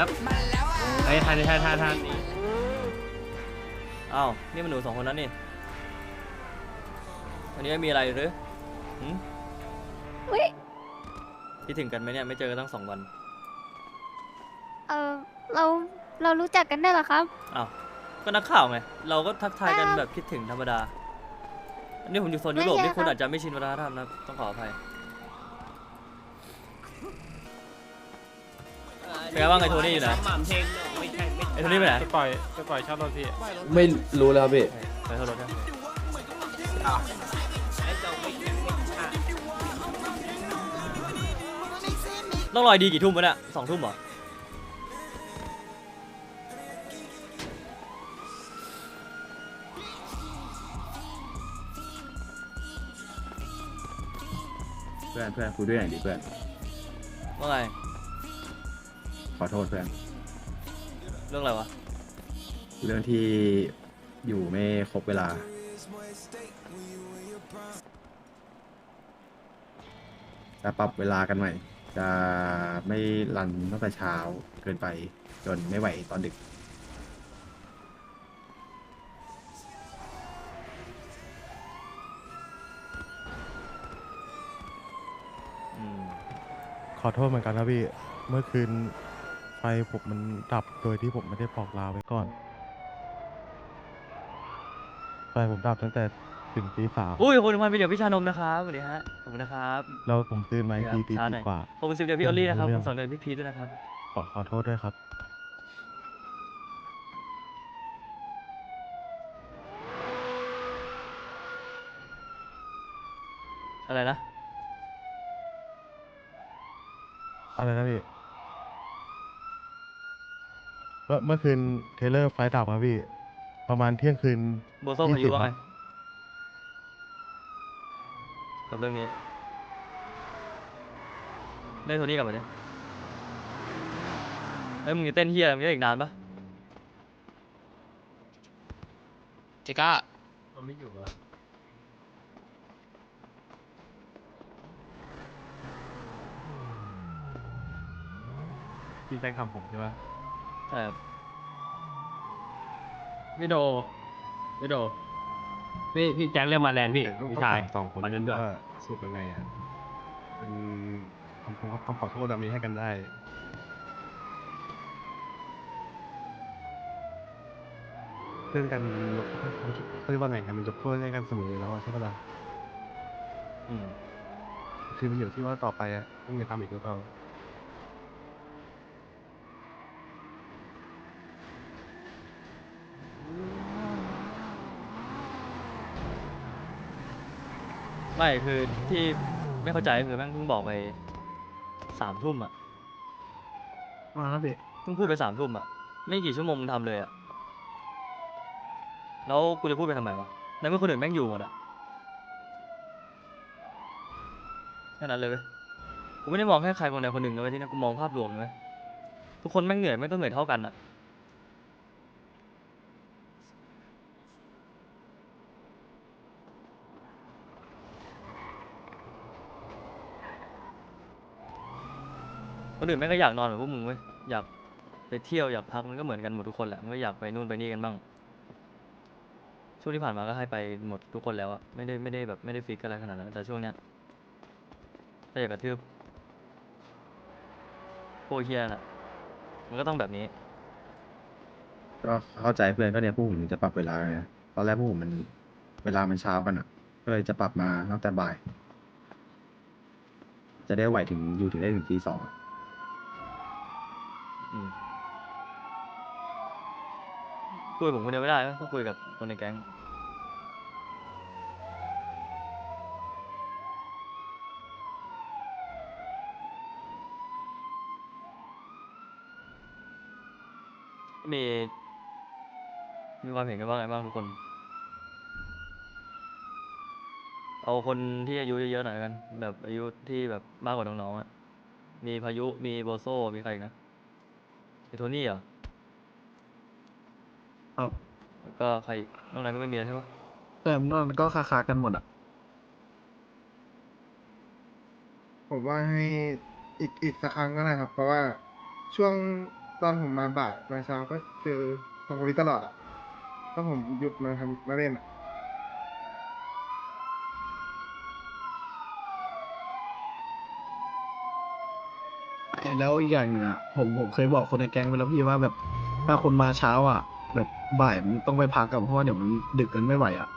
ครับไอ้ยทันทันทันทันอ้าวนี่มันหนูสองคนนั้นนี่วันนี้ไม่มีอะไรหรือหืมอุ๊ยคิดถึงกันไหมเนี่ยไม่เจอกันตั้งสองวันเออเราเรารู้จักกันได้วยเหรอครับ อ้าวก็นักข่าวไงเราก็ทักทายกันอ้าวแบบคิดถึงธรรมดาอันนี้ผมอยู่โซนยุโรปไม่ใช่นี่คุณครับอาจจะไม่ชินวัฒนธรรมนะต้องขออภัย เป็นไงบ้างไอ้โทนี่อยู่ไหน หม่ำเพลงไม่ใช่ไม่ไอ้โทนี่ไปไหนจะปล่อยจะปล่อยเช่ารถพี่ไม่รู้แล้วครับพี่ไปเท่ารถนะต้องรอยดีกี่ทุ่มวะเนี่ยสองทุ่มเหรอเพื่อนเพื่อนคุยด้วยหน่อยดิเพื่อนว่าไง ขอโทษเพื่อน เรื่องอะไรวะ เรื่องที่อยู่ไม่ครบเวลา จะปรับเวลากันใหม่ จะไม่รันตั้งแต่เช้าเกินไป จนไม่ไหวตอนดึก อืม ขอโทษเหมือนกันนะพี่ เมื่อคืน ไฟผมมันดับโดยที่ผมไม่ได้บอกลาไว้ก่อน ไฟผมดับตั้งแต่ถึงตีสามอุ้ยขอบคุณมันเป็นเดี๋ยวพี่ชานมนะครับสวัสดีฮะขอบคุณนะครับแล้วผมตื่นมาอีกทีตีช้าหสี่น่อยกว่าขอบคุณสิบเดือนพี่ออลลี่นะครับเรื่ขอองบคุณสองเดือนพี่พีทด้วยนะครับขอขอโทษด้วยครับอะไรนะ อะไรนะพี่ เมื่อเมื่อคืนเทเลอร์ไฟดับครับพี่ ประมาณเที่ยงคืนโบโซ่พายุ20ว่าไงครับกับเรื่องนี้เล่นโทนี่กลับมาดิเฮ้ยมึงจะเต้นเฮียมึงจะอีกนานปะจิก้ามันไม่อยู่แล้วพี่แจ้งคำผมใช่ไหมใช่ ครับพี่โดพี่โดพี่พี่แจ็คเรียกมาแลนด์พี่พี่ชายสองคนมาเล่นด้วยว่าสู้กันไงอะเป็นคำคำคำขอโทษอะมีให้กันได้ เรื่องกันเขาเรียกว่าไงกันมันจะพูดให้กันเสมอแล้วอะใช่ปะล่ะอืมคือมันอยู่ที่ว่าต่อไปอะต้องจะทำอีกหรือเปล่า ไม่คือที่ไม่เข้าใจคือแม่งเพิ่งบอกไปสามทุ่มอะมาแล้วพี่เพิ่งพูดไปสามทุ่มอะไม่กี่ชั่วโมงมึงทำเลยอะแล้วกูจะพูดไปทำไมวะในเมื่อคนอื่นแม่งอยู่หมดอะแค่นั้นเลยเว้ยกูไม่ได้มองแค่ใครคนใดคนหนึ่งเลยเว้ยที่นี่กูมองภาพรวมเลยเว้ยทุกคนแม่งเหนื่อยไม่ต้องเหนื่อยเท่ากันอะ คนอื่นแม่งก็อยากนอนเหมือนพวกมึงเว้ยอยากไปเที่ยวอยากพักมันก็เหมือนกันหมดทุกคนแหละมันก็อยากไปนู่นไปนี่กันบ้าง ช่วงที่ผ่านมาก็ให้ไปหมดทุกคนแล้วอะไม่ได้ไม่ได้แบบไม่ได้ฟิกอะไรขนาดนั้นแต่ช่วงเนี้ยถ้าอยากกระทืบโคเฮียน่ะ มันก็ต้องแบบนี้ ก็เข้าใจเพื่อนก็เนี่ยพวกผมจะปรับเวลาไงตอนแรกพวกผมมันเวลามันเช้ากันอะ ก็เลยจะปรับมาตั้งแต่บ่าย จะได้ไหวถึงอยู่ถึงได้ถึงตีสองอะ อืมคุยกับผมคนเดียวไม่ได้ต้องคุยกับคนในแก๊ง มี มีความเห็นกันบ้างไงบ้างทุกคน เอาคนที่อายุเยอะๆหน่อยกัน แบบอายุที่แบบมากกว่าน้องๆอะมีพายุ มีโบโซ มีใครอีกนะ มีโทนี่เหรอครับ แล้วก็ใครอีกนอกนั้นก็ไม่มีแล้วใช่ปะแต่นอกนั้นก็คาๆกันหมดอะ ผมว่าให้อีกอีกสักครั้งก็ได้ครับ เพราะว่าช่วงตอนผมมาบ่ายมาเช้าก็เจอสองคนนี้ตลอดอะถ้าผมหยุดมาทำมาเล่นอะ แล้วอีกอย่างหนึ่งอะผมผมเคยบอกคนในแก๊งไปแล้วพี่ว่าแบบถ้าคนมาเช้าอะ แบบบ่ายมันต้องไปพักกันเพราะว่าเดี๋ยวมันดึกกันไม่ไหวอะ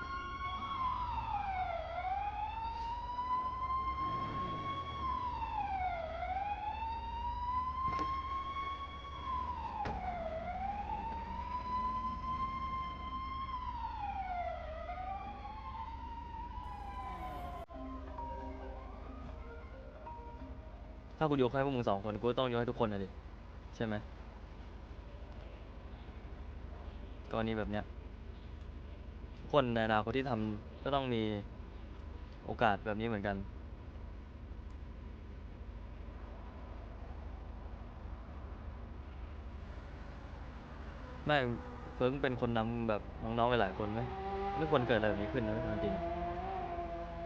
ากูยกให้พวกมึงสองคนกูก็ต้องยกให้ทุกคนนะดิใช่ไหมกรณีแบบเนี้ยคนในอนาคตที่ทำก็ต้องมีโอกาสแบบนี้เหมือนกัน แม่งเฟิร์งเป็นคนนำแบบน้องๆไปหลายคนไหมไม่ควรเกิดอะไรแบบนี้ขึ้นนะจริง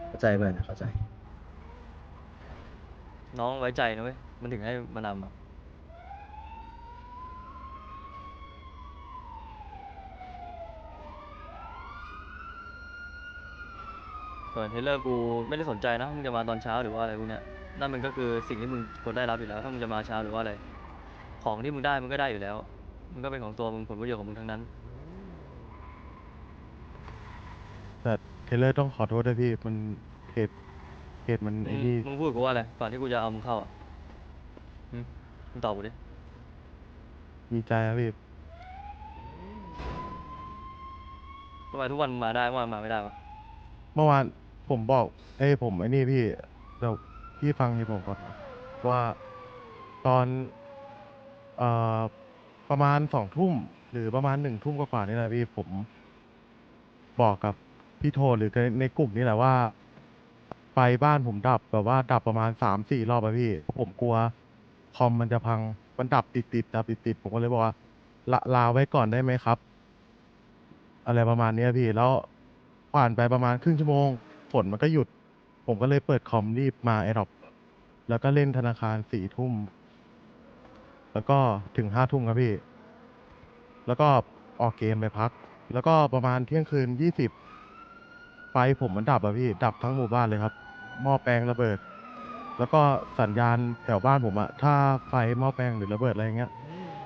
เข้าใจเพื่อนะเข้าใจ น้องไว้ใจนะเว้ย มันถึงให้มานำอะส่วนเทเลอร์กูไม่ได้สนใจนะ มึงจะมาตอนเช้าหรือว่าอะไรพวกเนี้ย นั่นมันก็คือสิ่งที่มึงควรได้รับอยู่แล้ว ถ้ามึงจะมาเช้าหรือว่าอะไร ของที่มึงได้มึงก็ได้อยู่แล้ว มันก็เป็นของตัวมึงผลประโยชน์ของมึงทั้งนั้น แต่เทเลอร์ต้องขอโทษด้วยพี่ มันเหตุ เหตุมันไอ้นี่มึงพูดกูว่าอะไรก่อนที่กูจะเอามึงเข้าอะหึมึงตอบกูดิดีใจครับพี่ทำไมทุกวันมึงมาได้เมื่อวานมาไม่ได้วะเมื่อวานผมบอก เอ้ยผมไอ้นี่พี่เดี๋ยวพี่ฟังที่ผมก่อนว่าตอนเอ่อประมาณสองทุ่มหรือประมาณหนึ่งทุ่มกว่าๆนี่แหละพี่ผม บอกกับพี่โทหรือในในกลุ่มนี่แหละว่าไฟบ้านผมดับแบบว่าดับประมาณสามสี่รอบอะพี่ ผมกลัวคอมมันจะพังมันดับติดติดๆดับติดติดๆผมก็เลยบอกว่าละลาไว้ก่อนได้ไหมครับ อะไรประมาณเนี้ยพี่แล้วผ่านไปประมาณครึ่งชั่วโมงฝนมันก็หยุด ผมก็เลยเปิดคอมรีบมาไอดอปแล้วก็เล่นธนาคารสี่ทุ่ม แล้วก็ถึงห้าทุ่มครับพี่ แล้วก็ออกเกมไปพัก แล้วก็ประมาณเที่ยงคืนยี่สิบไฟผมมันดับอะพี่ ดับทั้งหมู่บ้านเลยครับ หม้อแปลงระเบิด แล้วก็สัญญาณแถวบ้านผมอะถ้าไฟหม้อแปลงหรือระเบิดอะไรเงี้ย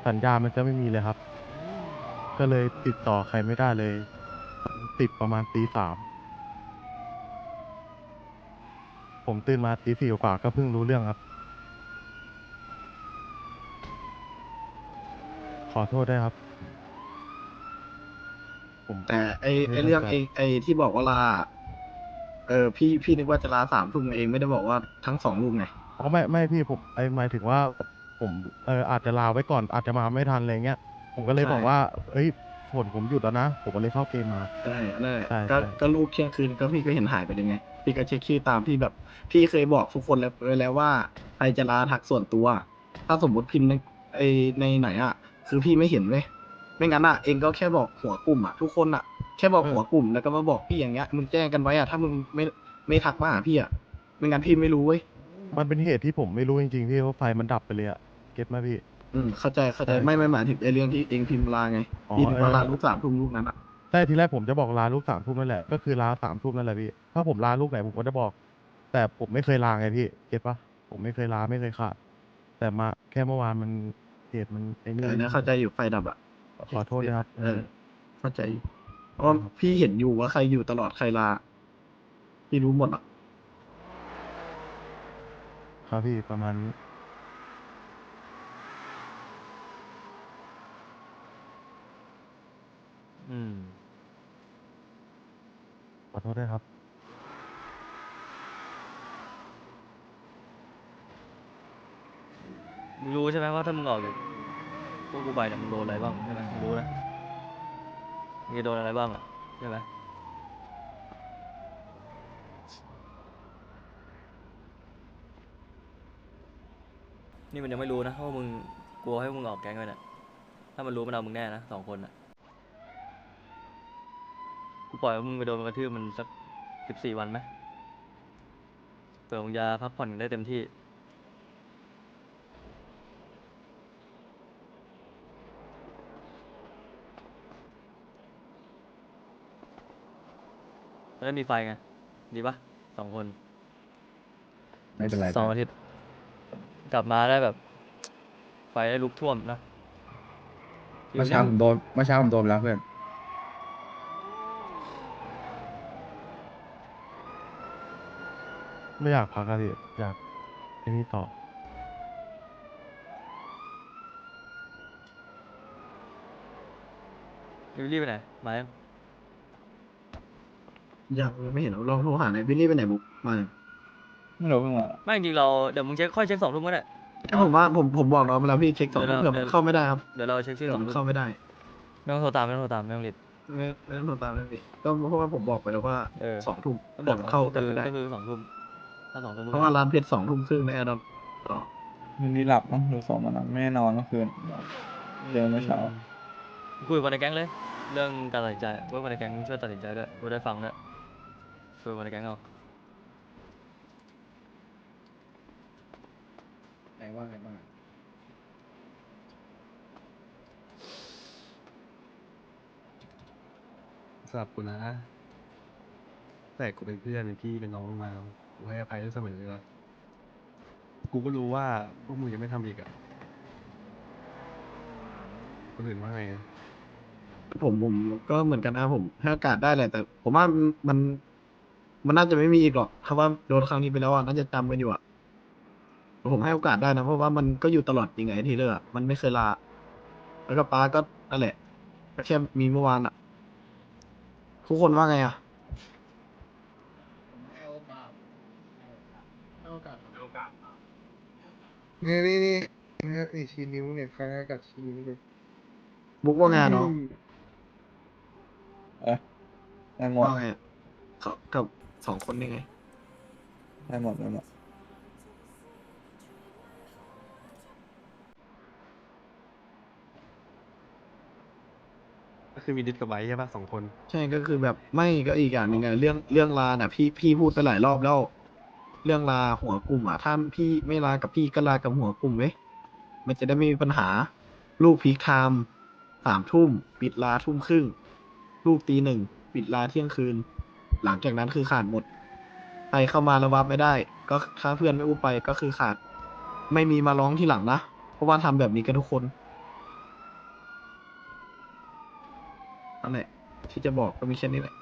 สัญญาณมันจะไม่มีเลยครับ ก็เลยติดต่อใครไม่ได้เลย ติดประมาณตีสามผมตื่นมาตีสี่กว่าก็เพิ่งรู้เรื่องครับ ขอโทษด้วยครับ ผมแต่ไอไอไม่เรื่องเข้าไอใจไอที่บอกว่าลา เออพี่พี่นึกว่าจะลาสามทุ่มเองไม่ได้บอกว่าทั้งสองลูกไงอ๋อไม่ไม่พี่ผมไอหมายถึงว่าผมเอออาจจะลาไว้ก่อนอาจจะมาไม่ทันอะไรเงี้ยผมก็เลยใช่บอกว่าเอ้ยฝนผมหยุดแล้วนะผมก็เลยเข้าเกมมา ได้ได้ใช่ก็ใช่ ก็ลูกเที่ยงคืนก็พี่ก็เห็นหายไปเลยไง พี่ก็เช็คชื่อตามที่แบบ พี่เคยบอกทุกคนแล้วไว้แล้วว่าใครจะลาทักส่วนตัว ถ้าสมมติพิมพ์ในไอในไหนอะ คือพี่ไม่เห็นเว้ยไม่งั้นอะเองก็แค่บอกหัวกลุ่มอะทุกคนอะ แค่บอกหัวกลุ่มแล้วก็มาบอกพี่อย่างเงี้ยมึงแจ้งกันไว้อะถ้ามึงไม่ไม่ทักมาหาพี่อะไม่งั้นพี่ไม่รู้เว้ยมันเป็นเหตุที่ผมไม่รู้จริงๆพี่ว่าไฟมันดับไปเลยอะเก็ตไหมพี่ อืมเข้าใจเข้าใจใช่ไม่ไม่หมายถึงไอเรื่องที่เองพิมพ์ลาไงอ๋อ พี่พิมพ์ลาเออลูกสามทุ่มลูกนั้นอะใช่ทีแรกผมจะบอกลาลูกสามทุ่มนั่นแหละก็คือลาสามทุ่มนั่นแหละพี่ถ้าผมลาลูกไหนผมก็จะบอก แต่ผมไม่เคยลาไงพี่เก็ตปะผมไม่เคยลาไม่เคยขาดแต่มาแค่เมื่อวานมันเหตุมันไอ้นี่เออนะเข้าใจอยู่ไฟดับอะขอโทษนะครับเออเข้าใจอยู่ เพราะว่าพี่เห็นอยู่ว่าใครอยู่ตลอดใครลา พี่รู้หมดอะ ครับพี่ประมาณนี้อืม ขอโทษด้วยครับ มึงรู้ใช่ไหมว่าถ้ามึงออกจากพวกกูไปเนี่ยมึงโดนอะไรบ้างใช่ไหมมึงรู้นะ มึงโดนอะไรบ้างอะใช่ไหมนี่มันยังไม่รู้นะว่ามึงกลัวให้มึงออกแก๊งไปเนี่ยถ้ามันรู้มันเอามึงแน่นะสองคนอะกูปล่อยให้มึงไปโดนมันกระทืบมันสักสิบสี่วันไหมเผื่อมึงจะพักผ่อนได้เต็มที่ จะได้มีไฟไง ดีปะสองคนไม่เป็นไรสองอาทิตย์ กลับมาได้แบบ ไฟได้ลุกท่วมนะเมื่อเช้าผมโดนเมื่อเช้าผมโดนไปแล้วเพื่อนไม่อยากพักอะพี่อยากไอ้นี่ต่อวิลลี่ไปไหน มายังอ ยากไม่เห็นเราโทรหาไหนบิลลี่ไปไหนบุ๊กมาเนี่ยไม่รู้เพิ่งมาไม่จริงๆเราเดี๋ยวมึงเช็คค่อยเช็คสองทุ่มก็ได้แต่ผมว่าผมผมบอกน้องไปแล้วพี่เช็คสองเดี๋ยวเผื่อเรามันเข้าไม่ได้ครับเดี๋ยวเราเช็คชื่อเผื่สอองมันทุ่เข้ามไม่ได้ไม่ต้องโทรตามไม่ต้องโทรตามไม่ต้องรีบไม่ไม่ต้องโทรตามเลยพี่ก็เพราะว่าผมบอกไปแล้วว่าเออสองทุ่มก็บเผื่ออกมันเข้าก็กันคือไม่ได้ ก็คือสองทุ่มถ้าสองทุ่มเพราะว่าร้านเพชรสองทุ่มครึ่งในแอร์ดอมต่อคืนนี้หลับมั้งหรือสองมันไม่ได้นอนเมื่อคืน เจอเมื่อเช้า คุยกับคนในแก๊งเลย เรื่องการตัดสินใจว่าคนในแก๊งช่วยตัดสินใจด้วยกูได้ฟังด้วย คุยกับคนในแก๊งเอาไหนว่าไงบ้างสำหรับกูนะ แต่กูเป็นเพื่อนเป็นพี่เป็นน้องมากูให้อภัยได้เสมอเลยกูก็รู้ว่าพวกมึงจะไม่ทำอีกอะคนอื่นว่าไง ผมผมก็เหมือนกันนะผมให้โอกาสได้แหละแต่ ผมว่ามัน มันน่าจะไม่มีอีกหรอกถ้าว่าโดนครั้งนี้ไปแล้วอะน่าจะจำกันอยู่อะผมให้โอกาสได้นะเพราะว่ามันก็อยู่ตลอดจริงไงทีเลอร์มันไม่เคยลา แล้วก็ป้าก็นั่นแหละก็แค่มีเมื่อวานอะทุกคนว่าไงอะนี่นี่นี่นี่นี่ชี้นิ้วเนี่ยใครให้กัดชี้นิ้วเลยบุ๊กว่าไงอะเนาะเอ๊ะได้หมดว่าไงอะเขากับ สองคนนี่ไง ได้หมดได้หมดก็คือมีดิสกับไบค์ใช่ปะสองคน ใช่ก็คือแบบไม่ก็อีกอย่างหนึ่งอะเรื่องเรื่องลาน่ะ พี่พี่พูดไปหลายรอบแล้ว เรื่องลาหัวกลุ่มอะถ้าพี่ไม่ลากับพี่ก็ลากับหัวกลุ่มเว้ยมันจะได้ไม่มีปัญหา ลูกพีคไทม์สามทุ่ม ปิดลาทุ่มครึ่ง ลูกตีหนึ่ง ปิดลาเที่ยงคืน หลังจากนั้นคือขาดหมดใครเข้ามาระวับไม่ได้ ก็ถ้าเพื่อนไม่อุ้มไปก็คือขาด ไม่มีมาร้องที่หลังนะ เพราะว่าทำแบบนี้กันทุกคนนั่นแหละที่จะบอกก็มีแค่นี้แหละ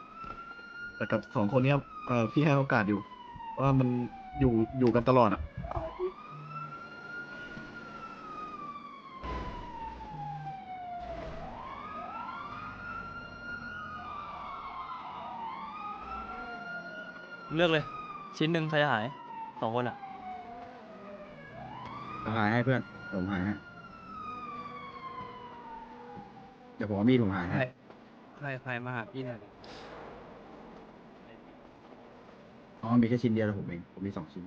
แต่กับสองคนเนี้ยเออพี่ให้โอกาสอยู่ ว่ามันอยู่อยู่กันตลอดอะ เลือกเลย ชิ้นหนึ่งใครจะหายสองคนอะหายให้เพื่อนผมหายให้เดี๋ยวผมเอามีดผมหายให้ใครใครมาหาพี่หน่อยอ๋อมีแค่ชิ้นเดียวแต่ผมเองผมมีสองชิ้น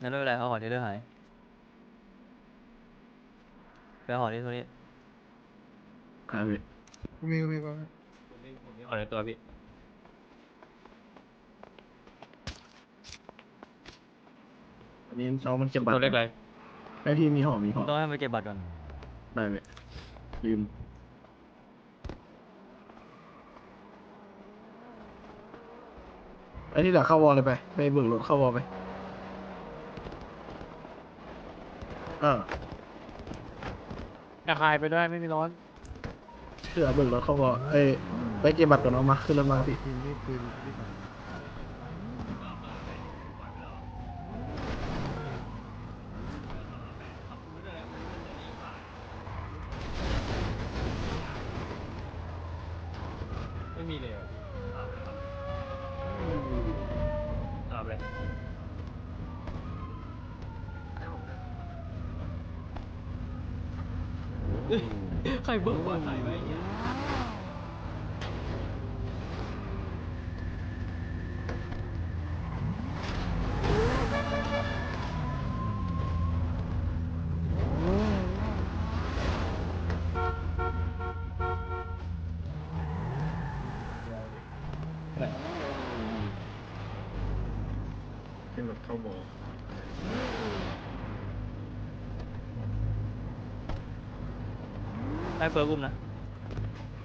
นั่นไม่เป็นไรเขาขอที่เลือกหายไปขอที่ตัวนี้ครับพี่ มีมีก็ออกในตัวพี่ อันนี้น้องมันเก็บบัตรตัวเล็กอะไรให้พี่มีหอมมีหอมต้องให้ไปเก็บบัตรก่อนได้ไหมลืมไอ้ที่เหลือเข้าวอลเลยไป ไปเบิกรถเข้าวอลไปเอออยากหายไปด้วยไม่มีร้อนเชื่อเบิกรถเข้าวอลเอ้ยไปเก็บบัตรก่อนเอามาขึ้นรถมาพี่ ทีมนี่ปืนนี่ก่อน ไม่มีเลยตามเลยใครเบิกว่าถ่ายไว้เนี่ย ขึ้นรถเข้าวอลให้เฟิร์สอุ้มนะ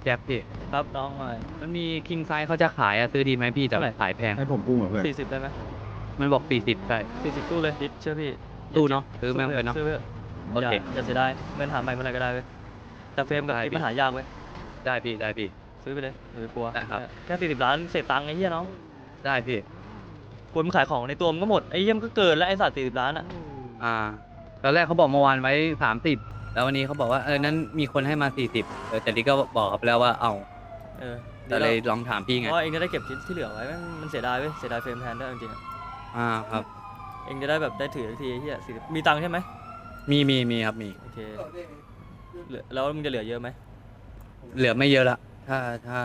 แจ็คพี่ ครับน้องหน่อยมันมีคิงไซส์เขาจะขายอะซื้อดีไหมพี่แต่เท่าไหร่ขายแพง ให้ผมกู้เหรอเพื่อนสี่สิบได้ไหมมันบอกสี่สิบใช่สี่สิบตู้เลยดิเชื่อพี่ตู้เนอะซื้อแม่งไปเนอะซื้อไปถโอเคย่าอย่าเสียดายเงินหาใหม่เมื่อไหร่ก็ได้เว้ยแต่เฟรมกับได้กิ๊บพี่มันหายากเว้ยได้พี่ได้พี่ ซื้อไปเลยอย่าไปกลัวได้ครับ แค่สี่สิบล้านเศษตังค์ไอ้เหี้ยน้องได้พี่ กลัวมึงขายของในตัวมันก็หมดไอ้เหี้ยมันก็เกินแล้วไอ้สัตว์สี่สิบล้านอะอ่า ตอนแรกเขาบอกเมื่อวานไว้สามสิบแล้ววันนี้เขาบอกว่าเออนั้นมีคนให้มาสี่สิบเออแต่นี่ก็บอกเขาไปแล้วว่าเอาเออแต่เลยลองถามพี่เพไงราะว่าเองจะได้เก็บชิ้นที่เหลือไว้แม่งมันเสียดายเว้ยเสียดายเฟรมแทนด้วยจริงๆอะอ่าครับ เองจะได้แบบได้ถือทีไอ้เหี้ยสี่มีตังค์ใช่ไหมมีมีมีครับมี โอเคเหลือแล้วมึงจะเหลือเยอะไหมเหลือไม่เยอะละ ถ้าถ้า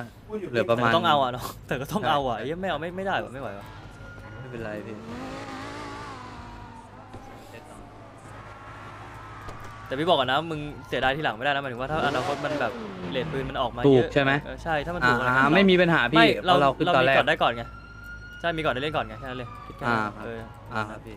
เหลือประมาณแต่ก็ต้องเอาอะเนาะแต่ก็ต้องเอาอะไอ้เหี้ยไม่เอาไม่ไม่ได้ว่ะไม่ไหวว่ะไม่เป็นไรพี่แต่พี่บอกก่อนนะมึงเสียดายทีหลังไม่ได้นะหมายถึงว่าถ้าอนาคตมันแบบเลทปืนมันออกมาถูเยกอะใช่ไหมเออใช่ถ้ามันอ่าถูกอะไรอ่าเงี้ยไม่มีปัญหาพี่ไม่เพราะเราขึ้นเราตอนมีแรกก่อนได้ก่อนไงใช่มีก่อนได้เล่นก่อนไงแค่นั้นเลยคิดแค่นั้นอ่าครับเอออ่าครับพี่